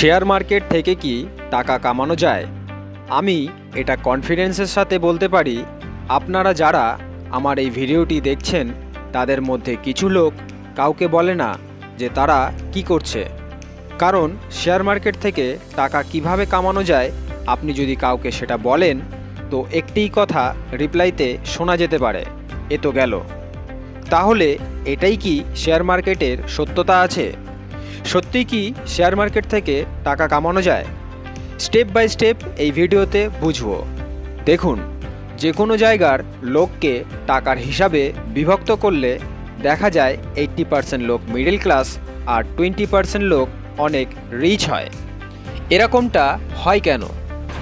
Share market থেকে কি টাকা কামানো যায়? আমি এটা কনফিডেন্সের সাথে বলতে পারি, আপনারা যারা আমার এই ভিডিওটি দেখছেন, তাদের মধ্যে কিছু লোক কাউকে বলে না যে তারা কি করছে। কারণ শেয়ার মার্কেট থেকে টাকা কীভাবে কামানো যায়, আপনি যদি কাউকে সেটা বলেন, তো একটিই কথা রিপ্লাইতে শোনা যেতে পারে, এ তো গেল। তাহলে এটাই কি শেয়ার মার্কেটের সত্যতা আছে? সত্যিই কি শেয়ার মার্কেট থেকে টাকা কামানো যায়? স্টেপ বাই স্টেপ এই ভিডিওতে বুঝব। দেখুন যে কোনো জায়গার লোককে টাকার হিসাবে বিভক্ত করলে দেখা যায় এইট্টি পার্সেন্ট লোক মিডল ক্লাস আর টোয়েন্টি পার্সেন্ট লোক অনেক রিচ হয়। এরকমটা হয় কেন?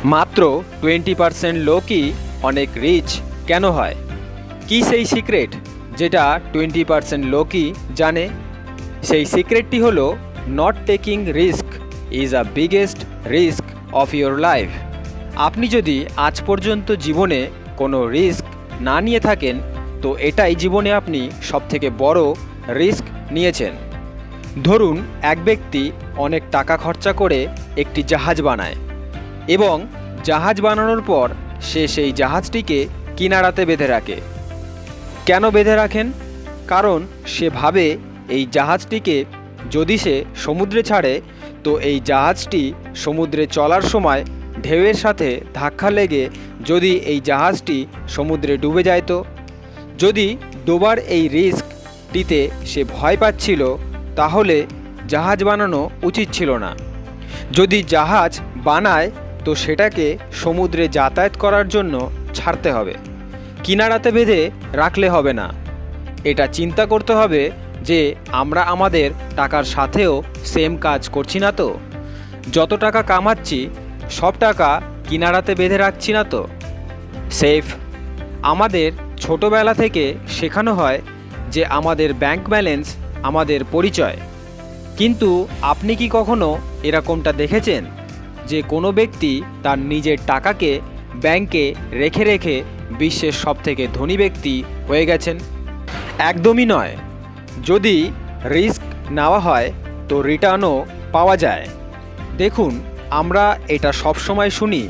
মাত্র টোয়েন্টি পার্সেন্ট লোকই অনেক রিচ কেন হয়? কি সেই সিক্রেট যেটা টোয়েন্টি পার্সেন্ট লোকই জানে? সেই সিক্রেটটি হলো not taking risk is a biggest risk of your life আপনি যদি আজ পর্যন্ত জীবনে কোনো রিস্ক না নিয়ে থাকেন, তো এটাই জীবনে আপনি সবথেকে বড় রিস্ক নিয়েছেন। ধরুন, এক ব্যক্তি অনেক টাকা খরচা করে একটি জাহাজ বানায় এবং জাহাজ বানানোর পর সে সেই জাহাজটিকে কিনারাতে বেঁধে রাখে। কেন বেঁধে রাখেন? কারণ সে ভাবে এই জাহাজটিকে যদি সে সমুদ্রে ছাড়ে, তো এই জাহাজটি সমুদ্রে চলার সময় ঢেউয়ের সাথে ধাক্কা লেগে যদি এই জাহাজটি সমুদ্রে ডুবে যায় তো? যদি ডোবার এই রিস্কটিতে সে ভয় পাচ্ছিল, তাহলে জাহাজ বানানো উচিত ছিল না। যদি জাহাজ বানায়, তো সেটাকে সমুদ্রে যাতায়াত করার জন্য ছাড়তে হবে। কিনারাতে বেঁধে রাখলে হবে না। এটা চিন্তা করতে হবে যে আমরা আমাদের টাকার সাথেও সেম কাজ করছি না তো। যত টাকা কামাচ্ছি, সব টাকা কিনারাতে বেঁধে রাখছি না তো। সেফ আমাদের ছোটোবেলা থেকে শেখানো হয় যে আমাদের ব্যাংক ব্যালেন্স আমাদের পরিচয়। কিন্তু আপনি কি কখনো এরকমটা দেখেছেন? যে কোনো ব্যক্তি তার নিজের টাকাকে ব্যাংকে রেখে রেখে বিশ্বের সবথেকে ধনী ব্যক্তি হয়ে গেছেন? একদমই নয়। যদি রিস্ক নেওয়া হয়, তো রিটার্নও পাওয়া যায়। দেখুন, আমরা এটা সবসময় শুনি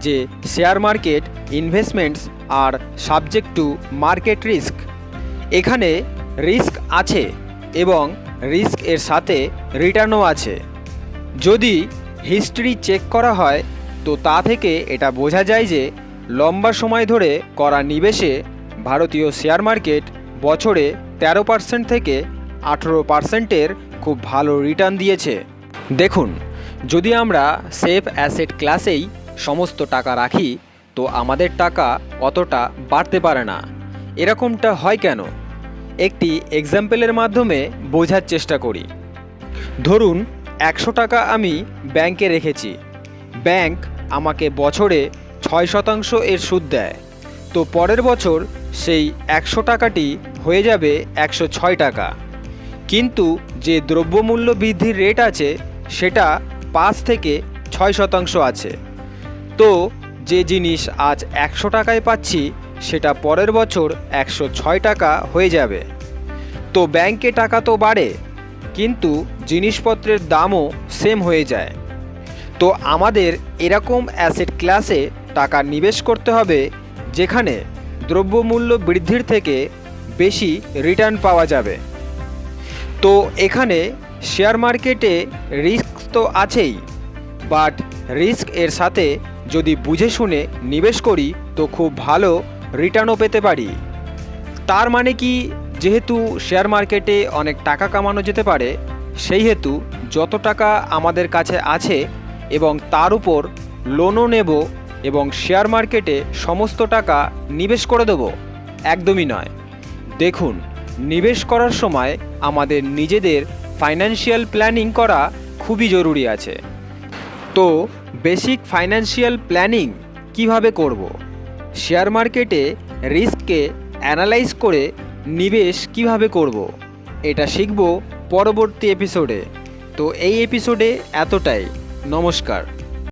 যে শেয়ার মার্কেট ইনভেস্টমেন্টস আর সাবজেক্ট টু মার্কেট রিস্ক। এখানে রিস্ক আছে এবং রিস্ক এর সাথে রিটার্নও আছে। যদি হিস্ট্রি চেক করা হয়, তো তা থেকে এটা বোঝা যায় যে লম্বা সময় ধরে করা নিবেশে ভারতীয় শেয়ার মার্কেট বছরে তেরো পার্সেন্ট থেকে আঠেরো পার্সেন্টের খুব ভালো রিটার্ন দিয়েছে। দেখুন, যদি আমরা সেফ অ্যাসেট ক্লাসেই সমস্ত টাকা রাখি, তো আমাদের টাকা অতটা বাড়তে পারে না। এরকমটা হয় কেন? একটি এক্সাম্পলের মাধ্যমে বোঝার চেষ্টা করি। ধরুন, একশো টাকা আমি ব্যাংকে রেখেছি। ব্যাংক আমাকে বছরে ছয় শতাংশ এর সুদ দেয়। তো পরের বছর সেই একশো টাকাটি হয়ে যাবে একশো ছয় টাকা। কিন্তু যে দ্রব্যমূল্য বৃদ্ধির রেট আছে, সেটা পাঁচ থেকে ছয় শতাংশ আছে। তো যে জিনিস আজ একশো টাকায় পাচ্ছি, সেটা পরের বছর একশো ছয় টাকা হয়ে যাবে। তো ব্যাংকে টাকা তো বাড়ে, কিন্তু জিনিসপত্রের দামও সেম হয়ে যায়। তো আমাদের এরকম অ্যাসেট ক্লাসে টাকা নিবেশ করতে হবে, যেখানে দ্রব্যমূল্য বৃদ্ধির থেকে বেশি রিটার্ন পাওয়া যাবে। তো এখানে শেয়ার মার্কেটে রিস্ক তো আছেই বাট রিস্ক এর সাথে যদি বুঝে শুনে নিবেশ করি, তো খুব ভালো রিটার্নও পেতে পারি। তার মানে কি? যেহেতু শেয়ার মার্কেটে অনেক টাকা কামানো যেতে পারে, সেই হেতু যত টাকা আমাদের কাছে আছে এবং তার উপর লোনও নেব এবং শেয়ার মার্কেটে সমস্ত টাকা নিবেশ করে দেব। একদমই নয়। দেখুন, নিবেশ করার সময় আমাদের নিজেদের ফাইন্যান্সিয়াল প্ল্যানিং করা খুবই জরুরি আছে। তো বেসিক ফাইন্যান্সিয়াল প্ল্যানিং কীভাবে করব? শেয়ার মার্কেটে রিস্ককে অ্যানালাইজ করে নিবেশ কীভাবে করব? এটা শিখব পরবর্তী এপিসোডে তো এই এপিসোডে এতটাই। নমস্কার।